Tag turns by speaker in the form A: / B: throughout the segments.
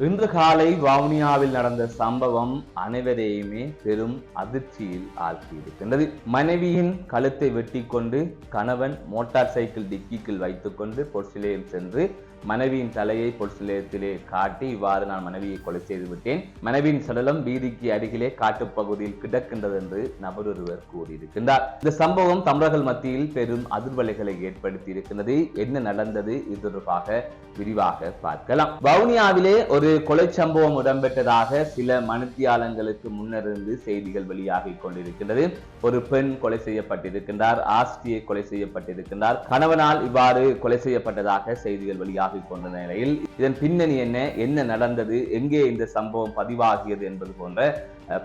A: இன்று காலை வவுனியாவில் நடந்த சம்பவம் அனைவரையுமே பெரும் அதிர்ச்சியில் ஆழ்த்தியிருக்கின்றது. மனைவியின் கழுத்தை வெட்டி கொண்டு கணவன் மோட்டார் சைக்கிள் டிக்கிக்குள் வைத்துக்கொண்டு பொற்சிலையம் சென்று மனைவியின் தலையை பொற்சிலத்திலே காட்டி இவ்வாறு நான் மனைவியை கொலை செய்து விட்டேன். மனைவியின் சடலம் வீதிக்கு அருகிலே காட்டுப்பகுதியில் கிடக்கின்றது என்று நபர் ஒருவர் கூறியிருக்கின்றார். இந்த சம்பவம் தமிழர்கள் மத்தியில் பெரும் அதிர்வலைகளை ஏற்படுத்தி இருக்கின்றது என்ன நடந்தது இது தொடர்பாக விரிவாக பார்க்கலாம். வவுனியாவிலே ஒரு கொலை சம்பவம் இடம்பெற்றதாக சில மனுத்தியாளங்களுக்கு முன்னிருந்து செய்திகள் வெளியாகிக் கொண்டிருக்கின்றது. ஒரு பெண் கொலை செய்யப்பட்டிருக்கின்றார். ஆஸ்தியை கொலை செய்யப்பட்டிருக்கின்றார். கணவனால் இவ்வாறு கொலை செய்யப்பட்டதாக செய்திகள் வெளியாக டாபிக் கொண்ட நிலையில் இதன் பின்னணி என்ன என்ன நடந்தது எங்கே இந்த சம்பவம் பதிவாகியது என்பது போன்ற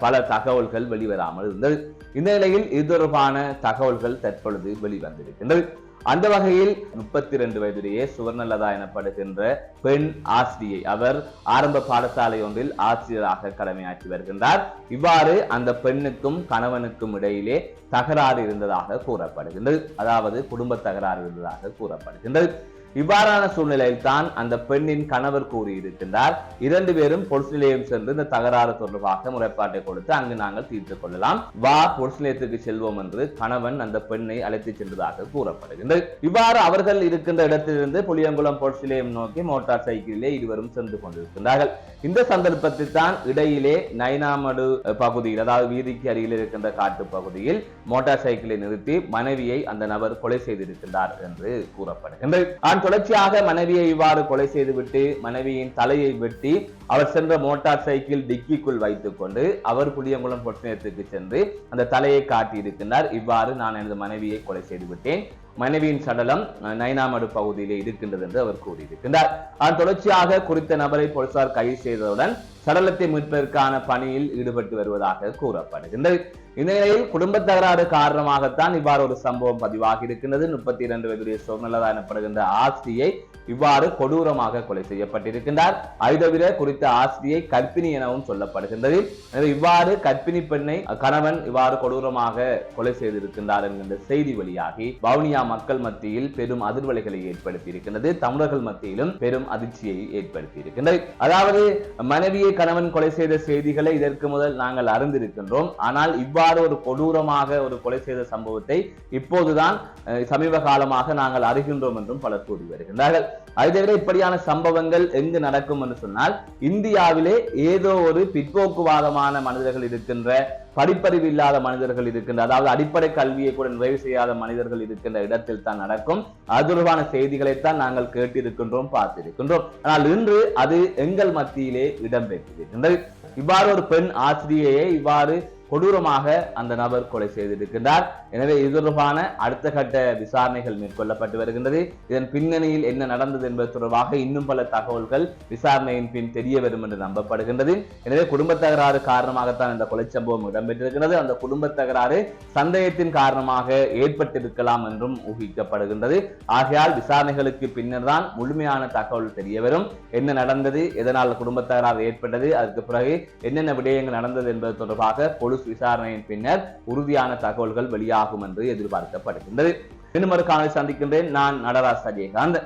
A: பல தகவல்கள் வெளிவராமல் இருந்தது. இந்த நிலையில் இது தொடர்பான தகவல்கள் தற்பொழுது வெளிவந்திருக்கின்றது. அந்த வகையில் முப்பத்தி ரெண்டு வயதிலேயே சுவர்ணலதா எனப்படுகின்ற பெண் ஆசிரியை அவர் ஆரம்ப பாடசாலை ஒன்றில் ஆசிரியராக கடமையாற்றி வருகின்றார். இவ்வாறு அந்த பெண்ணுக்கும் கணவனுக்கும் இடையிலே தகராறு இருந்ததாக கூறப்படுகின்றது. அதாவது குடும்ப தகராறு இருந்ததாக கூறப்படுகின்றது. இவ்வாறான சூழ்நிலையில் தான் அந்த பெண்ணின் கணவர் கூறியிருக்கின்றார். இரண்டு பேரும் பொலிஸ் நிலையம் சென்று இந்த தகராறு தொடர்பாக முறைப்பாட்டை கொடுத்து அங்கு நாங்கள் தீர்த்து கொள்ளலாம். வா பொலிஸ் நிலையத்துக்கு செல்வோம் என்று கணவன் அந்த பெண்ணை அழைத்துச் சென்றதாக கூறப்படுகின்றது. இவ்வாறு அவர்கள் இருக்கின்ற இடத்திலிருந்து புளியங்குளம் பொலிஸ் நிலையம் நோக்கி மோட்டார் சைக்கிளிலே இருவரும் சென்று கொண்டிருக்கின்றார்கள். இந்த சந்தர்ப்பத்தில் தான் இடையிலே நைனாமடு பகுதியில் அதாவது வீதிக்கு அருகில் இருக்கின்ற காட்டு பகுதியில் மோட்டார் சைக்கிளை நிறுத்தி மனைவியை அந்த நபர் கொலை செய்திருக்கின்றார் என்று கூறப்படுகின்றது. தான் தொடர்ச்சியாக மனைவியை இவ்வாறு கொலை செய்துவிட்டு மனைவியின் தலையை வெட்டி அவர் சென்ற மோட்டார் சைக்கிள் டிக்கிக்குள் வைத்துக் கொண்டு அவர் புளியங்குளம் பொட்டினத்துக்கு சென்று அந்த தலையை காட்டியிருக்கின்றார் இவ்வாறு நான் எனது மனைவியை கொலை செய்து விட்டேன் மனைவியின் சடலம் நைனாமடு பகுதியிலே இருக்கின்றது என்று அவர் கூறியிருக்கின்றார். அதன் தொடர்ச்சியாக குறித்த நபரை போலீசார் கைது செய்தவுடன் சடலத்தை மீட்பதற்கான பணியில் ஈடுபட்டு வருவதாக கூறப்படுகின்றது. இந்த நிலையில் குடும்ப தகராறு காரணமாகத்தான் இவ்வாறு ஒரு சம்பவம் பதிவாகி இருக்கின்றது. முப்பத்தி இரண்டு வயதுடைய சோர்நலதா எனப்படுகின்ற ஆஸ்தியை இவ்வாறு கொடூரமாக கொலை செய்யப்பட்டிருக்கின்றார். அது குறித்த ஆஸ்தியை கற்பிணி எனவும் சொல்லப்படுகின்றது. எனவே இவ்வாறு கற்பிணி பெண்ணை கணவன் இவ்வாறு கொடூரமாக கொலை செய்திருக்கின்றார் என்கின்ற செய்தி வெளியாகி வவுனியா மக்கள் மத்தியில் பெரும் அதிர்வலைகளை ஏற்படுத்தி இருக்கின்றது தமிழர்கள் மத்தியிலும் பெரும் அதிர்ச்சியை ஏற்படுத்தி இருக்கின்றது அதாவது மனைவியை கணவன் கொலை செய்த செய்திகளை இதற்கு முதல் நாங்கள் அறிந்திருக்கின்றோம். ஆனால் இவ்வாறு ஒரு கொடூரமாக ஒரு கொலை செய்த சம்பவத்தை இப்போதுதான் சமீப காலமாக நாங்கள் அறிகின்றோம் என்றும் பலர் கூறி வருகின்றார்கள். அதை தவிர இப்படியான சம்பவங்கள் எங்கு நடக்கும் என்று சொன்னால் இந்தியாவிலே ஏதோ ஒரு பிற்போக்குவாதமான மனிதர்கள் இருக்கின்ற படிப்பறிவு இல்லாத மனிதர்கள் இருக்கின்ற அதாவது அடிப்படை கல்வியை கூட நிறைவு செய்யாத மனிதர்கள் இருக்கின்ற இடத்தில் தான் நடக்கும். அதுவான செய்திகளைத்தான் நாங்கள் கேட்டிருக்கின்றோம் பார்த்திருக்கின்றோம். ஆனால் இன்று அது எங்கள் மத்தியிலே இடம்பெற்றிருக்கின்றது. இவ்வாறு ஒரு பெண் ஆசிரியையை இவ்வாறு கொடூரமாக அந்த நபர் கொலை செய்திருக்கின்றார். எனவே இது தொடர்பான அடுத்த கட்ட விசாரணைகள் மேற்கொள்ளப்பட்டு வருகின்றது. இதன் பின்னணியில் என்ன நடந்தது என்பது தொடர்பாக இன்னும் பல தகவல்கள் விசாரணையின் பின் தெரிய வரும் என்று நம்பப்படுகின்றது. எனவே குடும்ப தகராறு காரணமாகத்தான் இந்த கொலை சம்பவம் இடம்பெற்றிருக்கிறது. அந்த குடும்ப தகராறு சந்தேகத்தின் காரணமாக ஏற்பட்டிருக்கலாம் என்றும் ஊகிக்கப்படுகின்றது. ஆகையால் விசாரணைகளுக்கு பின்னர் தான் முழுமையான தகவல் தெரிய வரும். என்ன நடந்தது? எதனால் குடும்ப தகராறு ஏற்பட்டது? அதற்கு பிறகு என்னென்ன விடயங்கள் நடந்தது என்பது தொடர்பாக போலீஸ் விசாரணையின் பின்னர் உறுதியான தகவல்கள் வெளியாகும் என்று எதிர்பார்க்கப்படுகின்றது. இன்னும் ஒரு காணொலி சந்திக்கின்றேன். நான் நடராஜ் அஜயகாந்த்